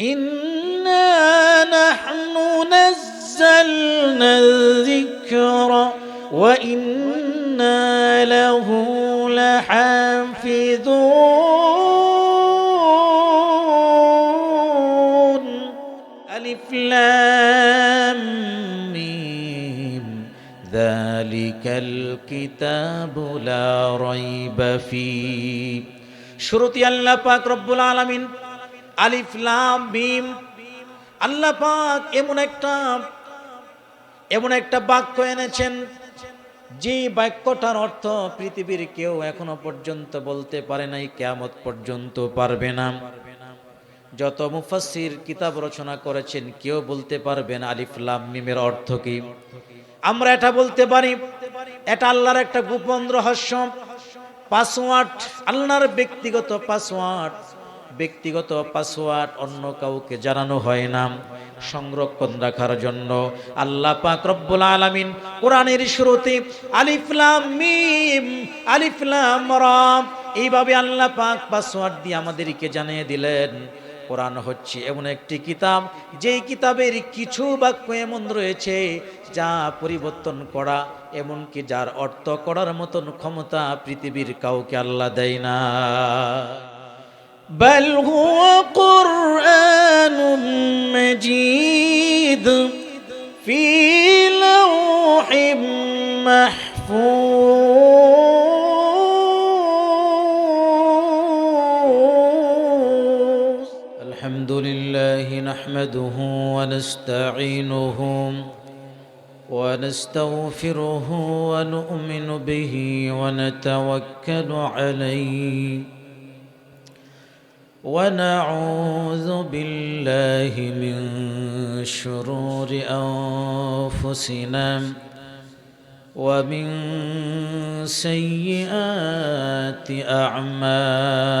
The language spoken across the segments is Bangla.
إنا نحن نزلنا الذكر وإنا له لحافظون. ألف لام ميم. ذلك الكتاب لا ريب فيه. শুরুতে আল্লাহ পাক রব্বুল আলামিন, আলিফ, লাম, মিম, আল্লাহ পাক এমন একটা এমন একটা বাক্য এনেছেন, যে বাক্যটার অর্থ পৃথিবীর কেউ এখনও পর্যন্ত বলতে পারে নাই, কেয়ামত পর্যন্ত পারবে না। যত মুফাসসির কিতাব রচনা করেছেন, কেউ বলতে পারবেন আলিফ, লাম, মিমের অর্থ কি। আমরা এটা বলতে পারি, এটা আল্লাহর একটা গোপন রহস্য। পাসওয়ার্ড, আল্লাহর ব্যক্তিগত পাসওয়ার্ড ব্যক্তিগত পাসওয়ার্ড অন্য কাউকে জানানো হয় না। সংরক্ষণ রাখার জন্য আল্লাহ পাক রব্বুল আলামিন কোরআনের শুরুতে আলিফ লাম মিম, আলিফ লাম রা, এইভাবে আল্লাহ পাক পাসওয়ার্ড দিয়ে আমাদেরকে জানিয়ে দিলেন। কোরআন হচ্ছে এমন একটি কিতাব, যেই কিতাবের কিছু বাক্য এমন রয়েছে যা পরিবর্তন করা এমনকি যার অর্থ করার মতন ক্ষমতা পৃথিবীর কাউকে আল্লাহ দেয় না بل هو قرآن مجيد في لوح محفوظ الحمد لله نحمده ونستعينه ونستغفره ونؤمن به ونتوكل عليه. ونعوذ بالله من شرور أنفسنا ومن سيئات أعمالنا.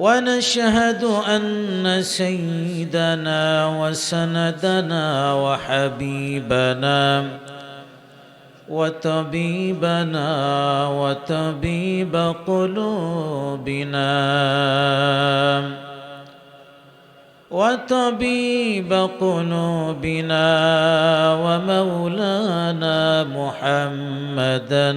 ونشهد أن سيدنا وسندنا وحبيبنا وطبيبنا وطبيب قلوبنا وطبيب قلوبنا ومولانا محمدا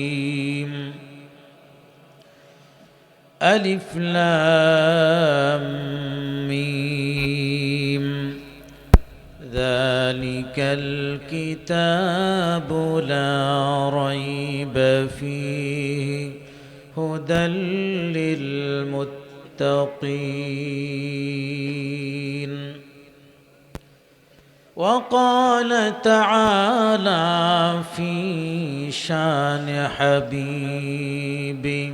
ألف لام ميم. ذلك الكتاب لا ريب فيه. هدى للمتقين. وقال تعالى في شان حبيبي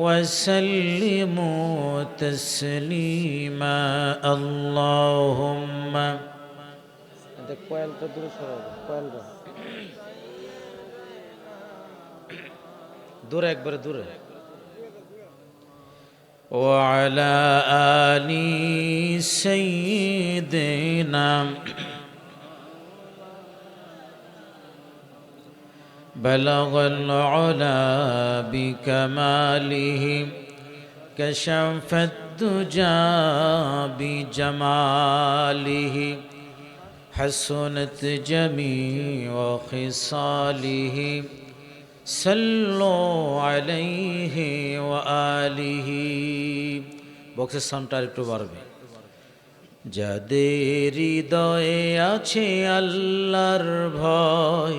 وسلموا تسليما اللهم কয়েলটা দূরে সরাবো কয়েলটা দূরে একবারে দূরে وعلى آل سيدنا بلغ العلا بكماله كشف الدجى بجماله حسنت جميع خصاله صلوا عليه وآله বক্সের সাউন্ডটা একটু বাড়বে যাদের হৃদয়ে আছে আল্লাহর ভয়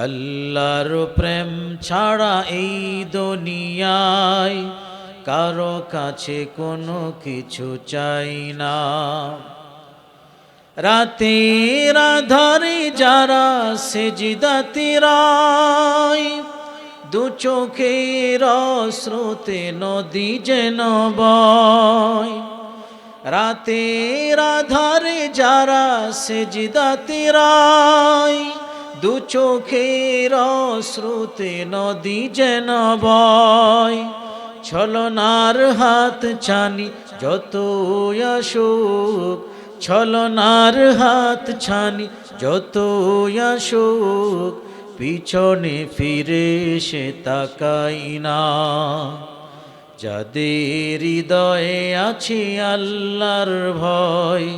আল্লাহর প্রেম ছাড়া এই দুনিয়ায় কারও কাছে কোনো কিছু চাই না। রাতের আধারে যারা সেজিদাতিরাই দু চোখের স্রোতে নদী যেন বয়। রাতের আধারে যারা সেজিদাতিরাই দু চোখের স্রোতে নদী যেন বয়। ছলনার হাত ছানি যত আসুক, ছলনার হাত ছানি যত আসুক, পিছনে ফিরে সে তাকাই না। যাদের হৃদয়ে আছে আল্লাহর ভয়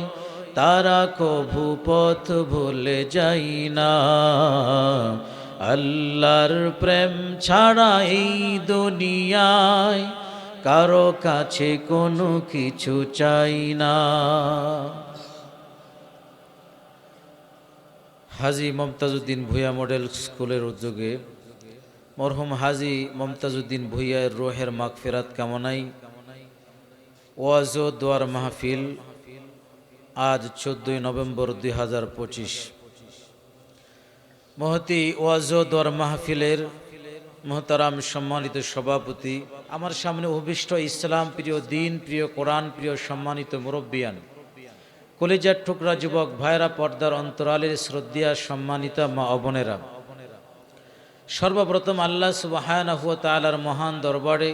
তারা কভু পথ ভুলে যাই না। আল্লাহর প্রেম ছাড়া এই দুনিয়ায় কারও কাছে কোনো কিছু চাই না। হাজি মমতাজউদ্দিন ভূঁইয়া মডেল স্কুলের উদ্যোগে মরহুম হাজি মমতাজউদ্দিন ভূঁইয়ার রোহের মাগফিরাত কামনাই ওয়াজ দোয়ার মাহফিল আজ চোদ্দই নভেম্বর দুই হাজার পঁচিশ। মহতি ওয়াজ ও দোয়ার মাহফিলের মহতারাম সম্মানিত সভাপতি, আমার সামনে অভিষ্ট ইসলাম প্রিয় দিন, প্রিয় কোরআন, প্রিয় সম্মানিত মুরব্বিয়ান, কলেজার টুকরা যুবক ভাইরা পর্দার অন্তরালের শ্রদ্ধা সম্মানিতা মা অবনেরা সর্বপ্রথম আল্লাহ সুবাহানা হুয়া তালার মহান দরবারে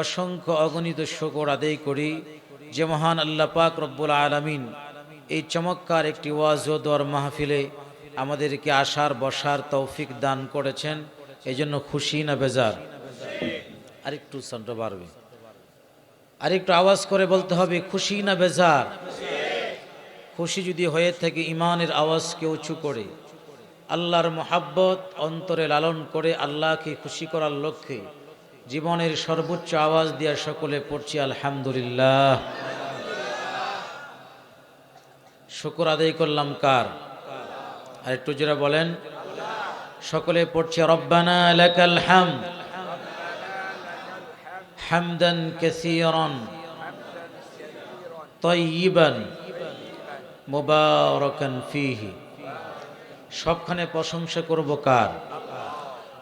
অসংখ্য অগণিত শকর আদায় করি। যে মহান আল্লাহ পাক রব্বুল আলমিন এই চমৎকার একটি ওয়াজ মাহফিলে আমাদেরকে আসার বসার তৌফিক দান করেছেন। এই জন্য খুশি না বেজার? আরেকটু সান্ট বাড়বে। আরেকটু আওয়াজ করে বলতে হবে, খুশি না বেজার? খুশি যদি হয়ে থাকে, ইমানের আওয়াজকে উঁচু করে। আল্লাহর মোহাব্বত অন্তরে লালন করে, আল্লাহকে খুশি করার লক্ষ্যে জীবনের সর্বোচ্চ আওয়াজ দিয়া সকলে পড়ছি, আলহামদুলিল্লাহ। শুকুর আদায় করলাম কার? আর একটু যারা বলেন, সকলে পড়ছে, রব্বানা লাকাল হাম হামদান কাসীরান তয়্যিবান মুবারকান ফিহি। সবখানে প্রশংসা করব কার?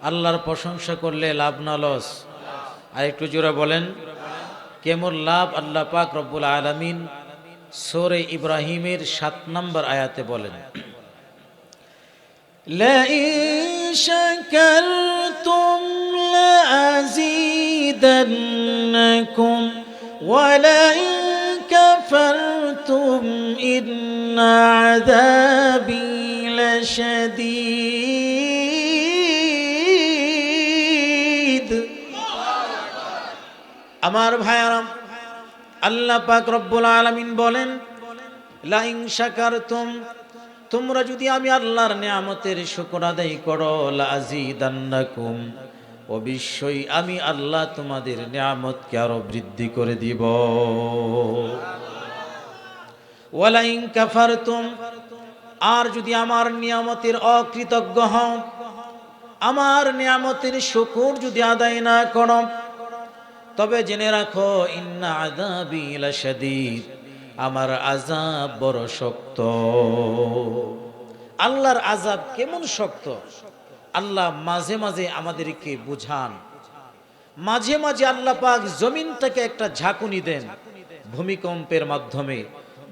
আল্লাহর প্রশংসা করলে লাভ না, লস। আর একটু জোরে বলেন কেমন লাভ আল্লাহ পাক রব্বুল আলমিন সোরে ইব্রাহিমের সাত নম্বর আয়াতে বলেন لئن شكرتم لأزيدنكم ولئن كفرتم إن عذابي لشديد আমার ভাইয়ারাম আল্লাহ পাক রব্বুল আলামিন বলেন লাইং শাকারতুম, তোমরা যদি আমি আল্লাহর নিয়ামতের শুকর আদায় করো, লাজিদান্নাকুম, অবশ্যই আমি আল্লাহ তোমাদের নিয়ামতকে আরও বৃদ্ধি করে দিব। ওয়ালাইন কাফারতুম, আর যদি আমার নিয়ামতের অকৃতজ্ঞ হও, আমার নিয়ামতের শুকুর যদি আদায় না করো তবে জেনে রাখো, ইন্না লাশাদীদ। আমার আযাব বড় শক্ত। আল্লাহর আযাব কেমন শক্ত? আল্লাহ মাঝে মাঝে আমাদেরকে বুঝান। মাঝে মাঝে আল্লাহ পাক জমিনটাকে একটা ঝাঁকুনি দেন ভূমিকম্পের মাধ্যমে।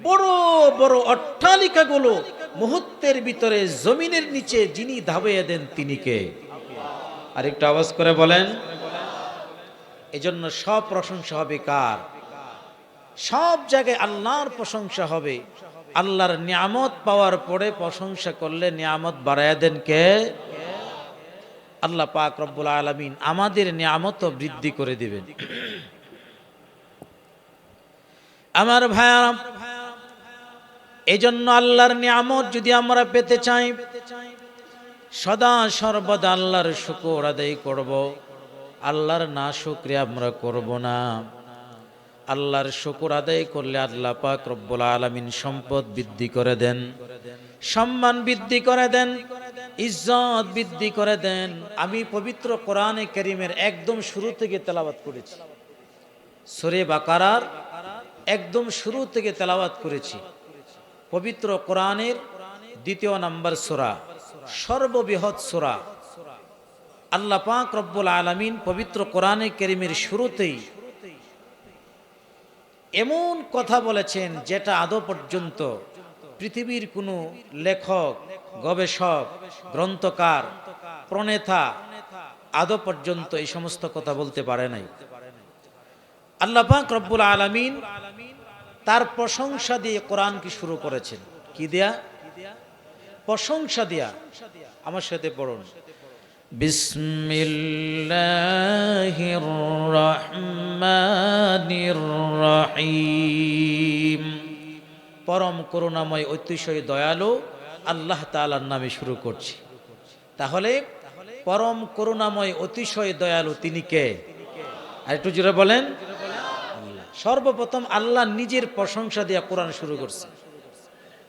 বড় বড় অট্টালিকাগুলো মুহূর্তের ভিতরে জমিনের নিচে যিনি ধাবিয়ে দেন তিনি কে? আর আওয়াজ করে বলেন এজন্য সব প্রশংসা হবে কার? সব জায়গায় আল্লাহর প্রশংসা হবে। আল্লাহর নিয়ামত পাওয়ার পরে প্রশংসা করলে নিয়ামত বাড়ায় দেন কে? আল্লাহ পাক রব্বুল আলমিন আমাদের নিয়ামত বৃদ্ধি করে দিবেন। আমার ভাইয়া এই জন্য আল্লাহর নিয়ামত যদি আমরা পেতে চাই, সদা সর্বদা আল্লাহর শুকর আদায় করব। আল্লাহর না শুক্রিয়া আমরা করব না। আল্লাহর শুকর আদায় করলে আল্লাহ পাক রব্বুল আলমিন সম্পদ বৃদ্ধি করে দেন, সম্মান বৃদ্ধি করে দেন, ইজ্জত বৃদ্ধি করে দেন। আমি পবিত্র কোরআনে করিমের একদম শুরু থেকে তেলাবাত করেছি। সরে বাকারার একদম শুরু থেকে তেলাওয়াত করেছি। পবিত্র কোরআনের দ্বিতীয় নাম্বার সোরা, সর্ববৃহৎ সোরা। আল্লাহ পাক রব্বুল আলমিন পবিত্র কোরআনে কেরিমের শুরুতেই এমন কথা বলেছেন যেটা আদৌ পর্যন্ত পৃথিবীর কোনো লেখক, গবেষক, গ্রন্থকার, প্রণেতা আদৌ পর্যন্ত এই সমস্ত কথা বলতে পারে নাই। আল্লাহ পাক রব্বুল আলমিন তার প্রশংসা দিয়ে কোরআনকে শুরু করেছেন। কি দেয়া? প্রশংসা দিয়া। আমার সাথে পড়ুন। বিসমিল্লাহির রহমানির রহিম পরম করুণাময় ঐতিহ্যই দয়ালু আল্লাহ তাআলার নামে শুরু করছি। তাহলে পরম করুণাময়, অতিশয় দয়ালু তিনি কে? আর একটু জোরে বলেন। সর্বপ্রথম আল্লাহ নিজের প্রশংসা দিয়ে কোরআন শুরু করছে।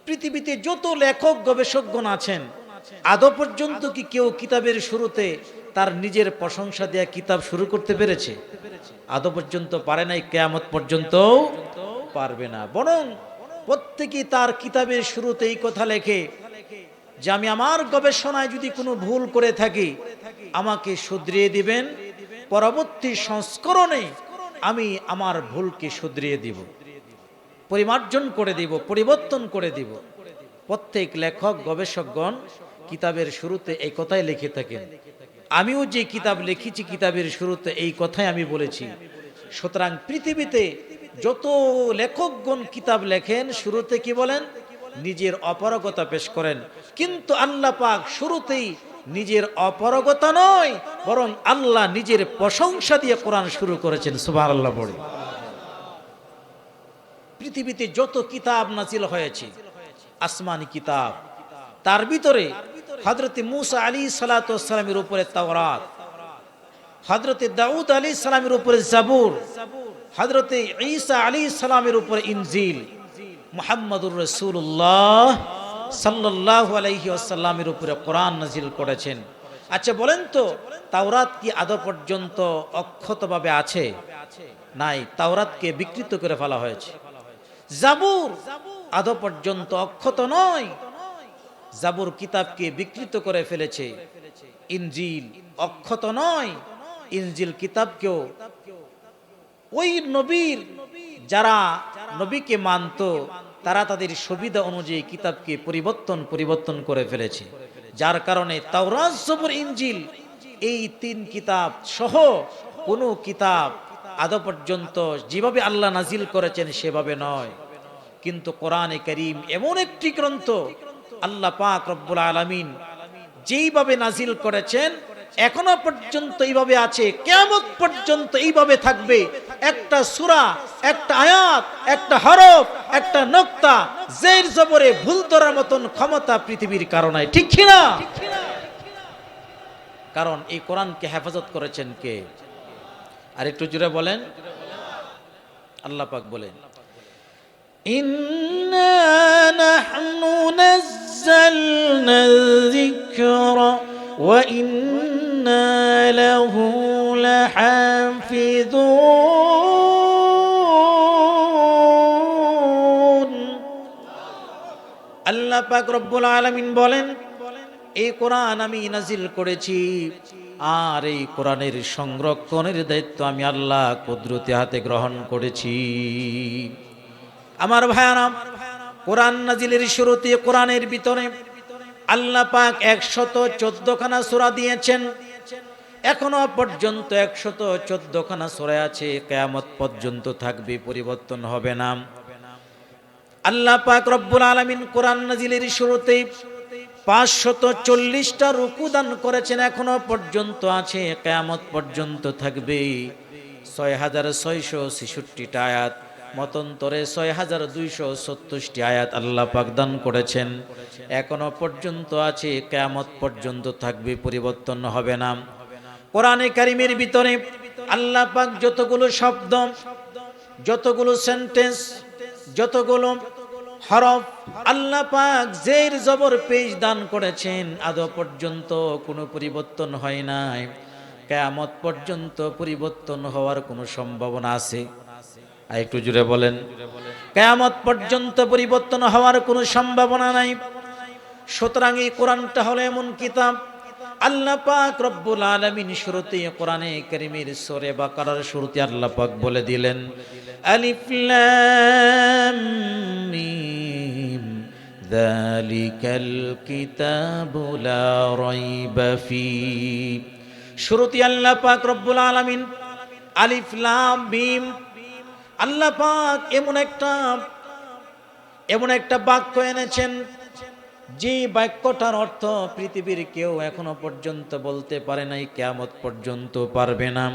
পৃথিবীতে যত লেখক, গবেষকগণ আছেন আদৌ পর্যন্ত কি কেউ কিতাবের শুরুতে তার নিজের প্রশংসা দেয়া কিতাব শুরু করতে পেরেছে? আদৌ পর্যন্ত পারে নাই, কেয়ামত পর্যন্ত পারবে না। বরং প্রত্যেকেই তার কিতাবের শুরুতে এই কথা লেখে যে, আমি আমার গবেষণায় যদি কোনো ভুল করে থাকি, আমাকে শুধরিয়ে দিবেন, পরবর্তী সংস্করণে আমি আমার ভুলকে শুধরিয়ে দিব, পরিমার্জন করে দিব, পরিবর্তন করে দিব। প্রত্যেক লেখক, গবেষকগণ কিতাবের শুরুতে এই কথাই লিখে থাকেন। আমিও যে কিতাব লিখেছি, কিতাবের শুরুতে এই কথাই আমি বলেছি। সুতরাং পৃথিবীতে যত লেখকগণ কিতাব লেখেন, শুরুতে কি বলেন? নিজের অপারগতা পেশ করেন। কিন্তু আল্লাহ পাক শুরুতেই নিজের অপারগতা নয়, বরং আল্লাহ নিজের প্রশংসা দিয়ে কোরআন শুরু করেছেন। সুবাহ আল্লাহ পৃথিবীতে যত কিতাব নাজিল হয়েছে, আসমানি কিতাব, তার ভিতরে হজরত মুসা আলী সালাতামের উপরে তাওরাত হজরতে দাউদ আলী সালামের উপরে জাবুর হজরতে ঈসা আলী সালামের উপরে ইনজিল। মোহাম্মদুর রসুল্লাহ সাল্লাহ আলাইহি আসাল্লামের উপরে কোরআন নাজিল করেছেন। আচ্ছা বলেন তো, তাওরাত কি আদৌ পর্যন্ত অক্ষতভাবে আছে? নাই, তাওরাতকে বিকৃত করে ফেলা হয়েছে। জাবুর আদৌ পর্যন্ত অক্ষত নয়। জাবুর কিতাবকে বিকৃত করে ফেলেছে। ইনজিল অক্ষত নয়, ইনজিল কিতাবকেও। ওই নবীর যারা নবীকে মানত, তারা তাদের সুবিধা অনুযায়ী কিতাবকে পরিবর্তন পরিবর্তন করে ফেলেছে। যার কারণে তাওরাজ জবর, ইনজিল এই তিন কিতাব সহ কোনো কিতাব আদৌ পর্যন্ত যেভাবে আল্লাহ নাজিল করেছেন সেভাবে নয়। কিন্তু কোরআনে করিম এমন একটি গ্রন্থ আল্লাহ পাক রব্বুল আলমিন যেইভাবে নাজিল করেছেন, এখনও পর্যন্ত এইভাবে আছে কেমন পর্যন্ত এইভাবে থাকবে। একটা সুরা, একটা আয়াত, একটা হরফ, একটা নক্তা, জের জবরে ভুল ধরার মতন ক্ষমতা পৃথিবীর কারণে ঠিক কিনা? কারণ এই কোরআনকে হেফাজত করেছেন কে? আর একটু জুড়ে বলেন। আল্লাহ পাক বলেন أنزلنا الذكر وإنا له لحافظون. আল্লাহ পাক রব্বুল আলামিন বলেন, এই কোরআন আমি নাজিল করেছি আর এই কোরআনের সংরক্ষণের দায়িত্ব আমি আল্লাহ কুদরতি হাতে গ্রহণ করেছি। আমার ভাইয়ারাম কোরআন নাজিলের শুরুতে, কোরআনের ভিতরে আল্লাহ পাক একশত চোদ্দখানা সূরা দিয়েছেন। এখনও পর্যন্ত একশত চোদ্দখানা সূরা আছে, কেয়ামত পর্যন্ত থাকবে, পরিবর্তন হবে না। আল্লাহ পাক রব্বুল আলামিন কোরআন নাজিলের শুরুতে পাঁচশত চল্লিশটা রুকু দান করেছেন, এখনও পর্যন্ত আছে, কেয়ামত পর্যন্ত থাকবে। ছয় হাজার ছয়শো ছেষট্টিটা আয়াত। মতন্তরে ছয় হাজার দুইশো সত্তরটি আয়াত আল্লাহ পাক দান করেছেন। এখনও পর্যন্ত আছে, কেয়ামত পর্যন্ত থাকবে, পরিবর্তন হবে না। কোরআনে কারিমের ভিতরে আল্লাহ পাক যতগুলো শব্দ, যতগুলো সেন্টেন্স, যতগুলো হরফ, আল্লাহ পাক জের জবর পেজ দান করেছেন, আদৌ পর্যন্ত কোনো পরিবর্তন হয় নাই। কেয়ামত পর্যন্ত পরিবর্তন হওয়ার কোনো সম্ভাবনা আছে। একটু জুড়ে বলেন। কেয়ামত পর্যন্ত পরিবর্তন হওয়ার কোনো সম্ভাবনা নাই। সুতরাং এই কোরআনটা হলো এমন কিতাব, আল্লাহ পাক রব্বুল আলামিন শুরুতে কোরআনে কারীমের সূরা বাকারার শুরুতে আল্লাহ পাক বলে দিলেন, আলিফ লাম মিম, যালিকাল কিতাবু লা রাইবা ফি। শুরুতে আল্লাহ পাক রব্বুল আলামিন আলিফ লাম মিম আল্লাহ পাক এমন একটা এমন একটা বাক্য এনেছেন, যে বাক্যটার অর্থ পৃথিবীর কেউ এখনও পর্যন্ত বলতে পারে নাই, কেয়ামত পর্যন্ত পারবে না।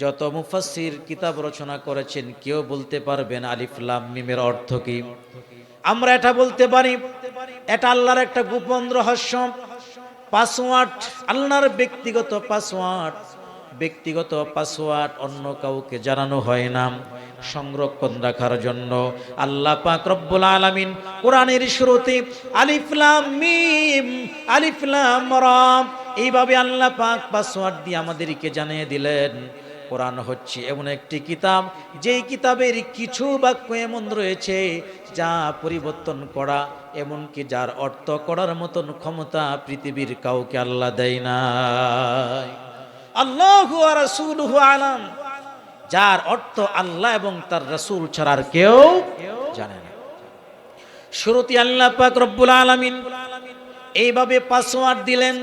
যত মুফাসসির কিতাব রচনা করেছেন, কেউ বলতে পারবেন আলিফ লাম মিমের অর্থ কি। আমরা এটা বলতে পারি, এটা আল্লাহর একটা গোপন রহস্য। পাসওয়ার্ড, আল্লাহর ব্যক্তিগত পাসওয়ার্ড। ব্যক্তিগত পাসওয়ার্ড অন্য কাউকে জানানো হয় না। সংরক্ষণ রাখার জন্য আল্লাহ পাক রব্বুল আলামিন কোরআনের শুরুতে আলিফ লাম মিম, আলিফ লাম রা এইভাবে আল্লাহ পাক পাসওয়ার্ড দিয়ে আমাদেরকে জানিয়ে দিলেন। কোরআন হচ্ছে এমন একটি কিতাব, যেই কিতাবের কিছু বাক্য এমন রয়েছে যা পরিবর্তন করা, এমনকি যার অর্থ করার মতন ক্ষমতা পৃথিবীর কাউকে আল্লাহ দেয় না আল্লাহ আলাম। যার অর্থ আল্লাহ এবং তার রাসূল ছাড়ার কেউ জানে না। শুরুতে আল্লাহ পাক রব্বুল আলামিন এইভাবে পাসওয়ার্ড দিলেন।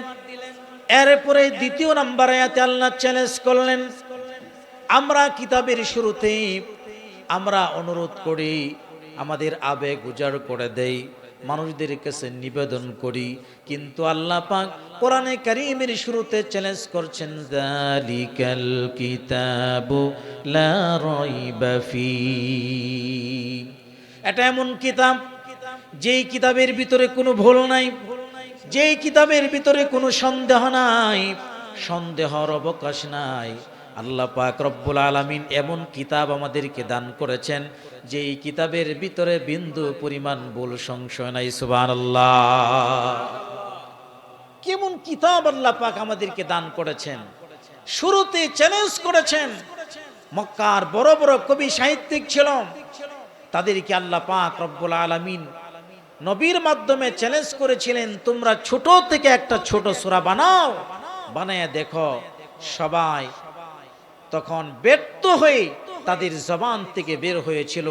এরপরে দ্বিতীয় নাম্বার আয়াতে আল্লাহ চ্যালেঞ্জ করলেন। আমরা কিতাবের শুরুতেই আমরা অনুরোধ করি, আমাদের আবেগ উজাড় করে দেই। মানুষদের কাছে নিবেদন করি, কিন্তু আল্লাহ পাক কোরআনে কারীমের শুরুতে চ্যালেঞ্জ করছেন যালিকাল কিতাবু লা রাইবা ফি। এটা এমন কিতাব, যেই কিতাবের ভিতরে কোনো ভুল নাই, যেই কিতাবের ভিতরে কোনো সন্দেহ নাই, সন্দেহর অবকাশ নাই। আল্লাহ পাক রব্বুল আলামিন এমন কিতাব আমাদেরকে দান করেছেন, যে এই কিতাবের ভিতরে বিন্দু পরিমাণ ভুল সংশয় নাই, সুবহানাল্লাহ। কেমন কিতাব আল্লাহ পাক আমাদেরকে দান করেছেন? শুরুতে চ্যালেঞ্জ করেছেন। মক্কার বড় বড় কবি সাহিত্যিক ছিল তাদেরকে আল্লাহ পাক রব্বুল আলামিন নবীর মাধ্যমে চ্যালেঞ্জ করেছিলেন, তোমরা ছোট থেকে একটা ছোট সূরা বানাও, বানায় দেখো, সবাই তখন ব্যর্থ হয়ে তাদের জবান থেকে বের হয়েছিল।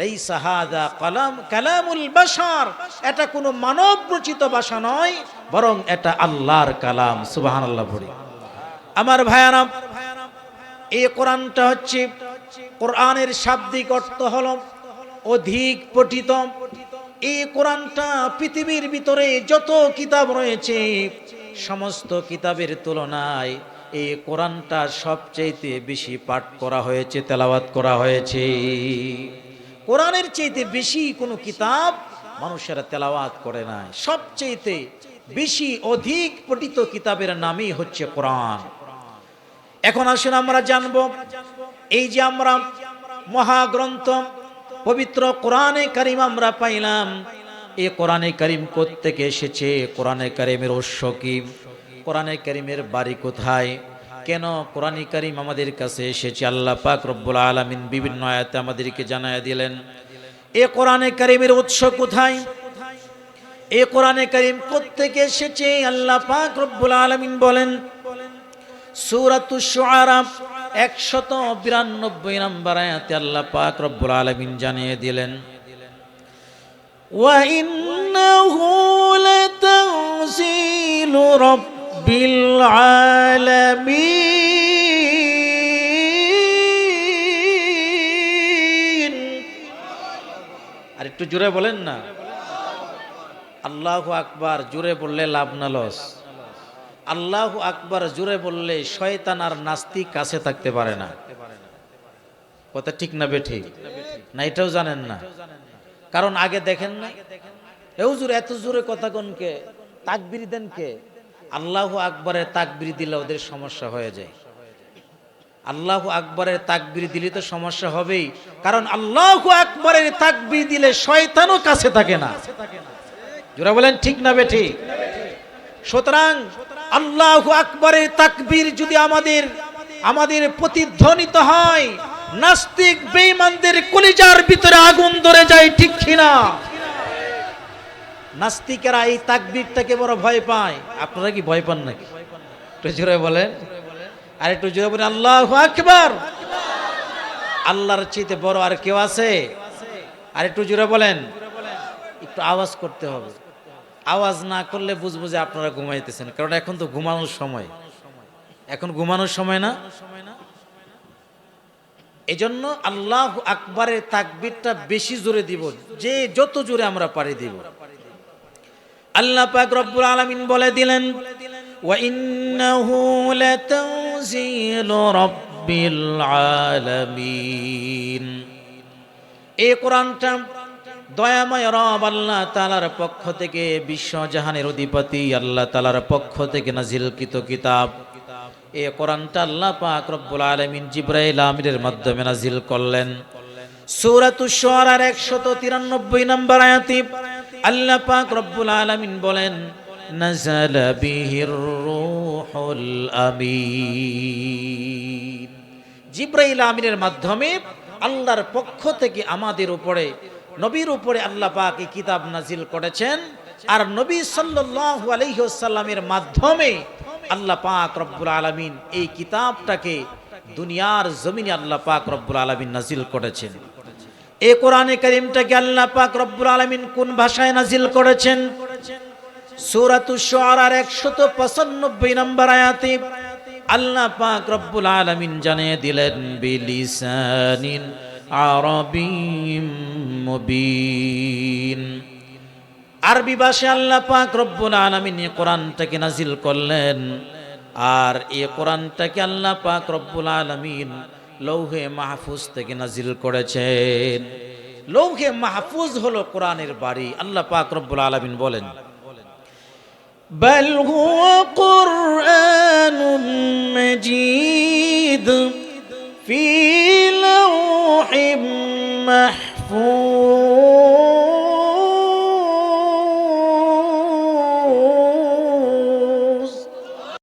লাইসা হাদা কালাম, কালামুল বাশার। এটা কোনো মানব রচিত ভাষা নয়, বরং এটা আল্লাহর কালাম, সুবহানাল্লাহ পড়ি। আমার ভাইয়ারাম এই কোরআনটা হচ্ছে কোরআনের শাব্দিক অর্থ হল অধিক পঠিত। এই কোরআনটা পৃথিবীর ভিতরে যত কিতাব রয়েছে, সমস্ত কিতাবের তুলনায় এই কোরআনটা সবচাইতে বেশি পাঠ করা হয়েছে, তেলাওয়াত করা হয়েছে। কোরআনের চাইতে বেশি কোনো কিতাব মানুষেরা তেলাওয়াত করে নাই। সবচাইতে বেশি অধিক পঠিত কিতাবের নামই হচ্ছে কোরআন। এখন আসুন আমরা জানব, এই যে আমরা মহাগ্রন্থ, পবিত্র কোরআনে কারিম আমরা পাইলাম, এ কোরআনে কারিম থেকে এসেছে? কোরআনে কারিমের উৎস কি? কোরআনে কারিমের বাড়ি কোথায় কেন কোরআনী কারিম আমাদের কাছে এসেছে আল্লাহ পাক রব্বুল আলমিন বিভিন্ন আয়াতে আমাদেরকে জানায় দিলেন এ কোরআনে কারিমের উৎস কোথায় এই কোরআনে কারিম কোত্থেকে এসেছে আল্লাহ পাক রব্বুল আলামিন বলেন সূরাতু শুআরা 192 নম্বর আয়াতে আল্লাহ পাক রব্বুল আলামিন জানিয়ে দিলেন وإنه لتنزيل رب العالمين আর একটু জোরে বলেন না আল্লাহু আকবার জোরে বললে লাভ না লস আল্লাহু আকবার জোরে বললে শয়তান আর নাস্তিক কাছে থাকতে পারে না কথা ঠিক না বেঠিক না এটাও জানেন না কারণ আগে দেখেন না এও জোরে এত জোরে কথা কোনকে তাকবির দেন কে আল্লাহু আকবরের তাকবির দিলে ওদের সমস্যা হয়ে যায়। আল্লাহু আকবরের তাকবির দিলে তো সমস্যা হবেই। কারণ আল্লাহ আকবরের তাকবির দিলে শয়তানও কাছে থাকে না। জোরা বলেন, ঠিক না বেঠি? সুতরাং আল্লাহু আকবরের তাকবির যদি আমাদের আমাদের প্রতিধ্বনিত হয়, নাস্তিক বেঈমানদের কলিজার ভিতরে আগুন ধরে যায়, ঠিক কিনা? নাস্তিকেরা এই তাকবীরটাকে বড় ভয় পায়। আপনারা কি ভয় পান নাকি? একটু বলেন। আর একটু জোরে বলেন, আল্লাহু আকবার। আল্লাহর চাইতে বড় আর কেউ আছে? আর একটু জোরে বলেন। একটু আওয়াজ করতে হবে। আওয়াজ না করলে বুঝব যে আপনারা ঘুমাইতেছেন, কারণ এখন তো ঘুমানোর সময়। এখন ঘুমানোর সময় না? এজন্য আল্লাহ আকবরের তাকবীরটা বেশি জোরে দিব, যে যত জোরে আমরা পারি দিব। আল্লাহ পাক রব্বুল আলামিন বলে দিলেন ইন্নাহু লাতানজিলু রাব্বিল আলামিন। এই কোরআনটা দয়াময় রব আল্লাহ পক্ষ থেকে বিশ্বজাহানের অধিপতি আল্লাহ তালার পক্ষ থেকে নাজিলকৃত কিতাব। এ কোরআনটা আল্লাহ পাক রব্বুল আলামিন জিব্রাইল আমিরের মাধ্যমে নাজিল করলেন। সূরাতুশ শুআরার 193 নম্বর আয়াতে। আল্লাহ পাক রব্বুল আলামিন বলেন বিহির রূহুল আমিন। জিব্রাইল আমিরের মাধ্যমে আল্লাহর পক্ষ থেকে আমাদের উপরে, নবীর উপরে আল্লাহ পাক এই কিতাব নাজিল করেছেন। আর নবী সাল্লাল্লাহু আলাইহি ওয়াসাল্লামের মাধ্যমে আল্লাহ পাক রব্বুল আলামিন এই কিতাবটাকে দুনিয়ার জমিনে আল্লাহ পাক রব্বুল আলামিন নাজিল করেছেন। এই কোরআনে করিমটাকে আল্লাহ পাক রব্বুল আলামিন কোন ভাষায় নাজিল করেছেন? সূরাতুশ শুআরার 195 নম্বর আয়াতে আল্লাহ পাক রব্বুল আলামিন জানিয়ে দিলেন, বিলিসানিন আরবিম মুবিন। আরবি ভাষায় আল্লাহ পাক রব্বুল আলামিন এই কোরআনটাকে নাজিল করলেন। আর এ কোরআনটাকে আল্লাহ পাক রব্বুল আলামিন লৌহে মাহফুজ থেকে নাজিল করেছেন লৌহে মাহফুজ হলো কোরআনের বাড়ি আল্লাহ পাক রব্বুল আলামিন বলেন بل هو قرآن مجيد في لوح محفوظ